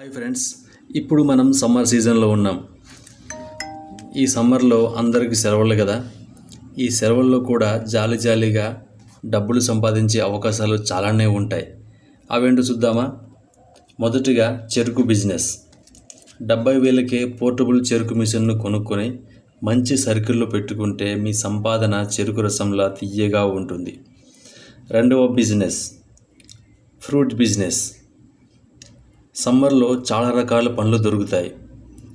Hi friends ఇప్పుడు మనం summer సీజన్లో ఉన్నాం. ఈ సమ్మర్లో అందరికీ సెలవులు కదా? ఈ సెలవుల్లో కూడా జాలి జాలీగా డబ్బులు సంపాదించే అవకాశాలు చాలానే ఉంటాయి. అవేంటో చూద్దామా? మొదటిగా చెరుకు బిజినెస్ డెబ్బై వేలకే పోర్టబుల్ చెరుకు మిషన్ను కొనుక్కొని మంచి సర్కిల్లో పెట్టుకుంటే మీ సంపాదన చెరుకు రసంలా తీయగా ఉంటుంది. రెండవ బిజినెస్ ఫ్రూట్ బిజినెస్ సమ్మర్లో చాలా రకాల పండ్లు దొరుకుతాయి.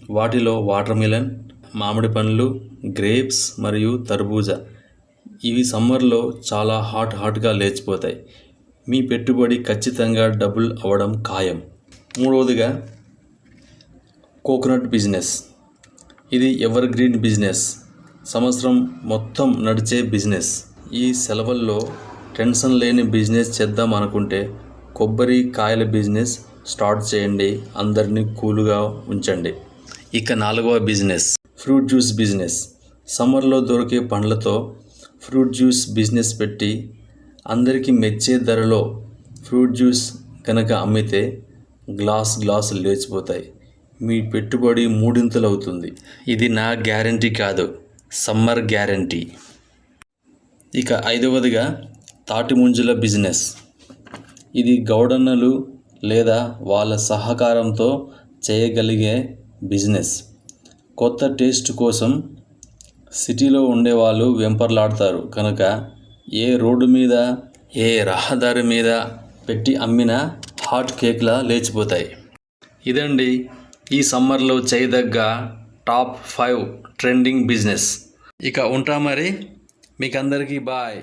వాటిలో వాటర్ మిలన్ మామిడి పండ్లు గ్రేప్స్ మరియు తర్బూజా. ఇవి సమ్మర్లో చాలా హాట్ హాట్గా లేచిపోతాయి. మీ పెట్టుబడి ఖచ్చితంగా డబుల్ అవ్వడం ఖాయం. మూడవదిగా కోకోనట్ బిజినెస్. ఇది ఎవర్ గ్రీన్ బిజినెస్. సంవత్సరం మొత్తం నడిచే బిజినెస్. ఈ సెలవుల్లో టెన్షన్ లేని బిజినెస్ చేద్దాం అనుకుంటే కొబ్బరి కాయల బిజినెస్ స్టార్ట్ చేయండి. అందరినీ కూల్గా ఉంచండి. ఇక నాలుగవ బిజినెస్. Fruit juice business. సమ్మర్లో దొరికే పండ్లతో ఫ్రూట్ జ్యూస్ బిజినెస్ పెట్టి అందరికీ మెచ్చే ధరలో ఫ్రూట్ జ్యూస్ కనుక అమ్మితే గ్లాస్ గ్లాస్ లేచిపోతాయి. మీ పెట్టుబడి మూడింతలు అవుతుంది ఇది నా గ్యారంటీ కాదు. Summer guarantee. ఇక ఐదవదిగా తాటి ముంజుల బిజినెస్. ఇది గౌడన్నలు లేదా వాళ్ళ సహకారంతో చేయగలిగే బిజినెస్. కొత్త టేస్ట్ కోసం సిటీలో ఉండేవాళ్ళు వెంపర్లాడతారు. కనుక ఏ రోడ్డు మీద ఏ రహదారి మీద పెట్టి అమ్మినా హాట్ కేక్లా లేచిపోతాయి. ఇదండి ఈ సమ్మర్లో చేయదగ్గ టాప్ ఫైవ్ ట్రెండింగ్ బిజినెస్. ఇక ఉంటా మరి మీకు అందరికీ బాయ్.